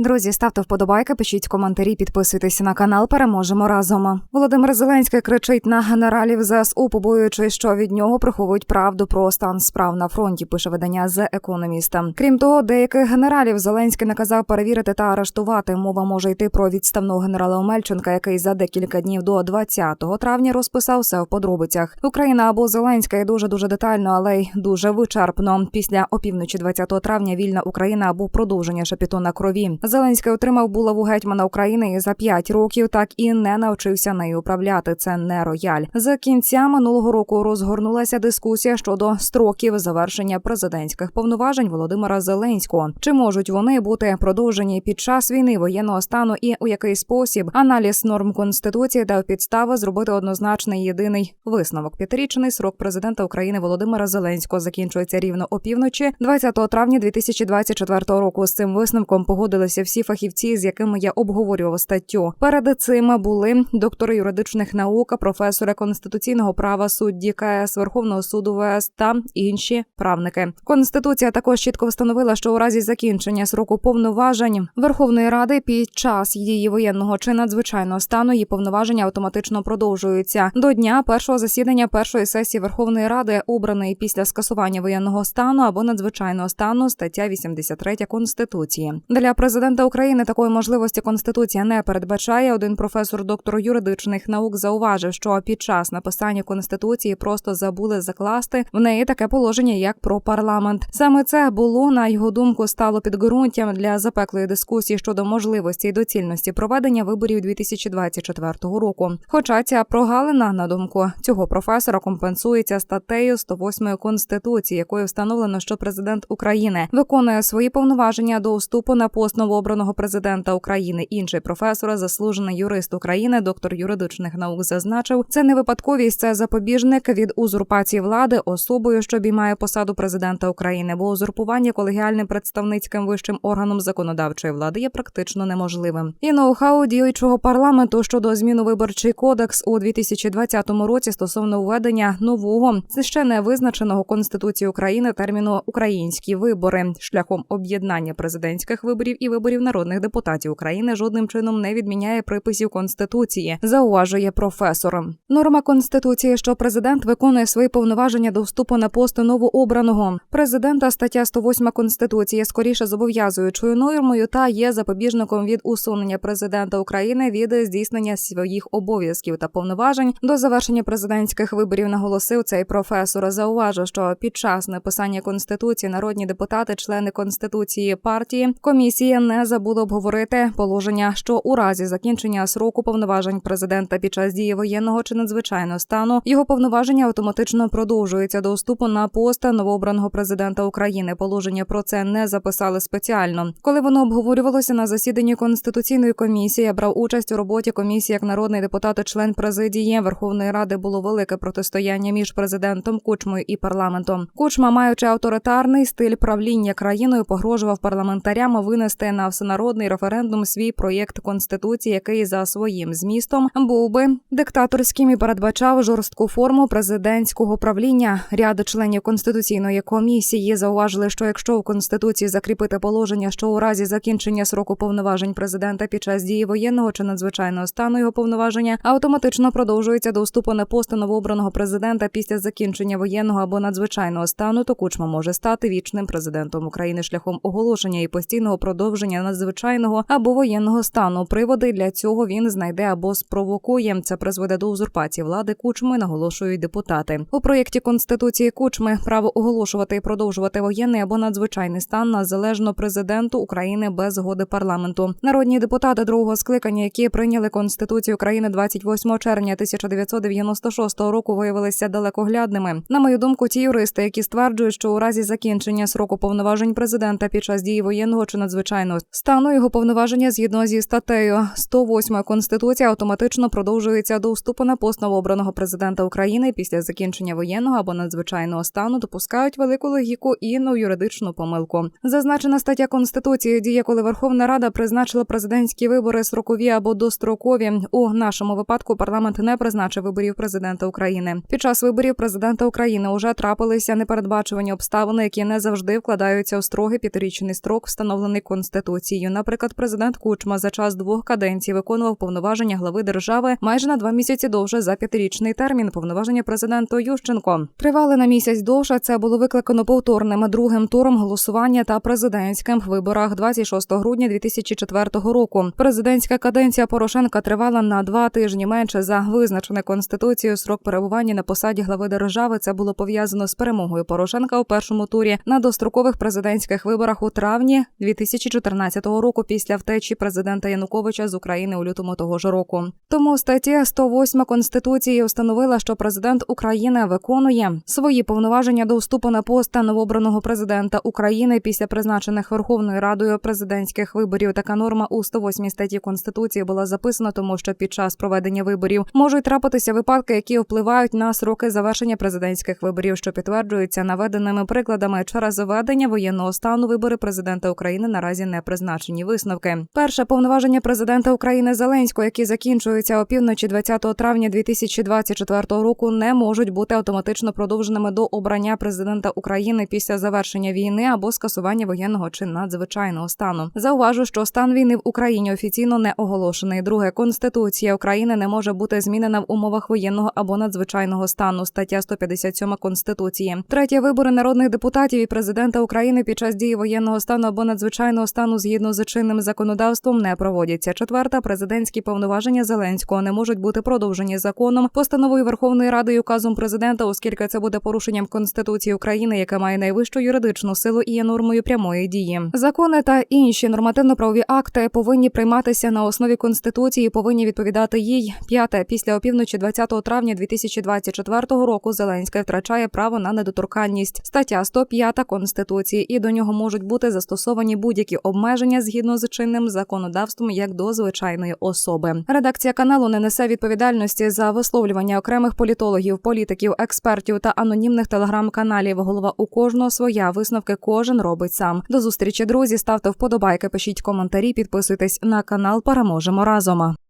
Друзі, ставте вподобайки, пишіть коментарі, підписуйтесь на канал. Переможемо разом. Володимир Зеленський кричить на генералів ЗСУ, побоюючись, що від нього приховують правду про стан справ на фронті. Пише видання The Economist. Крім того, деяких генералів Зеленський наказав перевірити та арештувати. Мова може йти про відставного генерала Омельченка, який за декілька днів до 20 травня розписав все в подробицях. Україна або Зеленська є дуже дуже детально, але й дуже вичерпно. Після опівночі 20 травня вільна Україна або продовження шапітона крові. Зеленський отримав булаву гетьмана України і за п'ять років так і не навчився нею управляти. Це не рояль. З кінця минулого року розгорнулася дискусія щодо строків завершення президентських повноважень Володимира Зеленського. Чи можуть вони бути продовжені під час війни воєнного стану і у який спосіб аналіз норм конституції дав підстави зробити однозначний єдиний висновок. П'ятирічний срок президента України Володимира Зеленського закінчується рівно опівночі 20 травня 2024 року. З цим висновком погодилися всі фахівці, з якими я обговорював статтю. Перед цим були доктори юридичних наук, професори конституційного права, судді КС Верховного суду ВС та інші правники. Конституція також чітко встановила, що у разі закінчення сроку повноважень Верховної Ради під час її воєнного чи надзвичайного стану її повноваження автоматично продовжуються до дня першого засідання першої сесії Верховної Ради, обраної після скасування воєнного стану або надзвичайного стану, стаття 83 конституції. Для президента України такої можливості конституція не передбачає. Один професор доктор юридичних наук зауважив, що під час написання конституції просто забули закласти в неї таке положення, як про парламент. Саме це було на його думку стало підґрунтям для запеклої дискусії щодо можливості і доцільності проведення виборів 2024 року. Хоча ця прогалина, на думку цього професора, компенсується статтею 108 конституції, якою встановлено, що президент України виконує свої повноваження до вступу на пост новообраного президента України. Інший професор, заслужений юрист України, доктор юридичних наук, зазначив, це не випадковість, це запобіжник від узурпації влади особою, що обіймає посаду президента України, бо узурпування колегіальним представницьким вищим органом законодавчої влади є практично неможливим. І ноу-хау діючого парламенту щодо зміну виборчий кодекс у 2020 році стосовно введення нового ще не визначеного конституції України терміну українські вибори шляхом об'єднання президентських виборів і виборів народних депутатів України жодним чином не відміняє приписів конституції, зауважує професор. Норма конституції, що президент виконує свої повноваження до вступу на пост новообраного президента. Стаття 108 конституції скоріше зобов'язуючою нормою та є запобіжником від усунення президента України від здійснення своїх обов'язків та повноважень до завершення президентських виборів. Наголосив цей професор. Зауважив, що під час написання конституції народні депутати, члени конституції партії, комісії не забули обговорити положення, що у разі закінчення сроку повноважень президента під час дії воєнного чи надзвичайного стану його повноваження автоматично продовжуються до вступу на пост новообраного президента України. Положення про це не записали спеціально. Коли воно обговорювалося на засіданні конституційної комісії, я брав участь у роботі комісії як народний депутат, і член президії Верховної Ради було велике протистояння між президентом Кучмою і парламентом. Кучма, маючи авторитарний стиль правління країною, погрожував парламентарям винести на всенародний референдум свій проєкт конституції, який за своїм змістом був би диктаторським і передбачав жорстку форму президентського правління. Ряд членів конституційної комісії зауважили, що якщо в конституції закріпити положення, що у разі закінчення сроку повноважень президента під час дії воєнного чи надзвичайного стану його повноваження автоматично продовжується до вступу на пост новообраного президента після закінчення воєнного або надзвичайного стану, то кучма може стати вічним президентом України шляхом оголошення і постійного продовження надзвичайного або воєнного стану. Приводи для цього він знайде або спровокує. Це призведе до узурпації влади кучми, наголошують депутати. У проєкті конституції кучми право оголошувати і продовжувати воєнний або надзвичайний стан незалежно президенту України без згоди парламенту. Народні депутати другого скликання, які прийняли конституцію України 28 червня 1996 року, виявилися далекоглядними. На мою думку, ті юристи, які стверджують, що у разі закінчення сроку повноважень президента під час дії воєнного чи надзвичайного стану його повноваження згідно зі статтею 108 конституції автоматично продовжується до вступу на пост новообраного президента України після закінчення воєнного або надзвичайного стану допускають велику логіку і юридичну помилку. Зазначена стаття конституції діє, коли Верховна Рада призначила президентські вибори строкові або дострокові. У нашому випадку парламент не призначив виборів президента України. Під час виборів президента України уже трапилися непередбачувані обставини, які не завжди вкладаються у строгий п'ятирічний строк, встановлений конституцією конституцією. Наприклад, президент Кучма за час двох каденцій виконував повноваження глави держави майже на два місяці довше за п'ятирічний термін. Повноваження президента Ющенко тривали на місяць довше. Це було викликано повторним другим туром голосування та президентським виборах 26 грудня 2004 року. Президентська каденція Порошенка тривала на два тижні менше за визначене конституцією срок перебування на посаді глави держави. Це було пов'язано з перемогою Порошенка у першому турі на дострокових президентських виборах у травні 2014 року після втечі президента Януковича з України у лютому того ж року. Тому стаття 108 конституції установила, що президент України виконує свої повноваження до вступу на пост новообраного президента України після призначених Верховною Радою президентських виборів. Така норма у 108 статті конституції була записана, тому що під час проведення виборів можуть трапитися випадки, які впливають на сроки завершення президентських виборів, що підтверджуються наведеними прикладами через введення воєнного стану. Вибори президента України наразі не призначені. Висновки перше повноваження президента України Зеленського, які закінчуються опівночі 20 травня 2024 року, не можуть бути автоматично продовженими до обрання президента України після завершення війни або скасування воєнного чи надзвичайного стану. Зауважу, що стан війни в Україні офіційно не оголошений. Друге, конституція України не може бути змінена в умовах воєнного або надзвичайного стану. Стаття 157 конституції. Третє вибори народних депутатів і президента України під час дії воєнного стану або надзвичайного стану згідно з чинним законодавством не проводяться. Четверта президентські повноваження Зеленського не можуть бути продовжені законом, постановою Верховної Ради і указом президента, оскільки це буде порушенням конституції України, яка має найвищу юридичну силу і є нормою прямої дії. Закони та інші нормативно-правові акти повинні прийматися на основі конституції, повинні відповідати їй. П'яте після опівночі 20 травня 2024 року Зеленський втрачає право на недоторканність. Стаття 105 конституції, і до нього можуть бути застосовані будь-які обмеження згідно з чинним законодавством як до звичайної особи. Редакція каналу не несе відповідальності за висловлювання окремих політологів, політиків, експертів та анонімних телеграм-каналів. Голова у кожного своя висновки кожен робить сам. До зустрічі, друзі. Ставте вподобайки, пишіть коментарі, підписуйтесь на канал. Переможемо разом.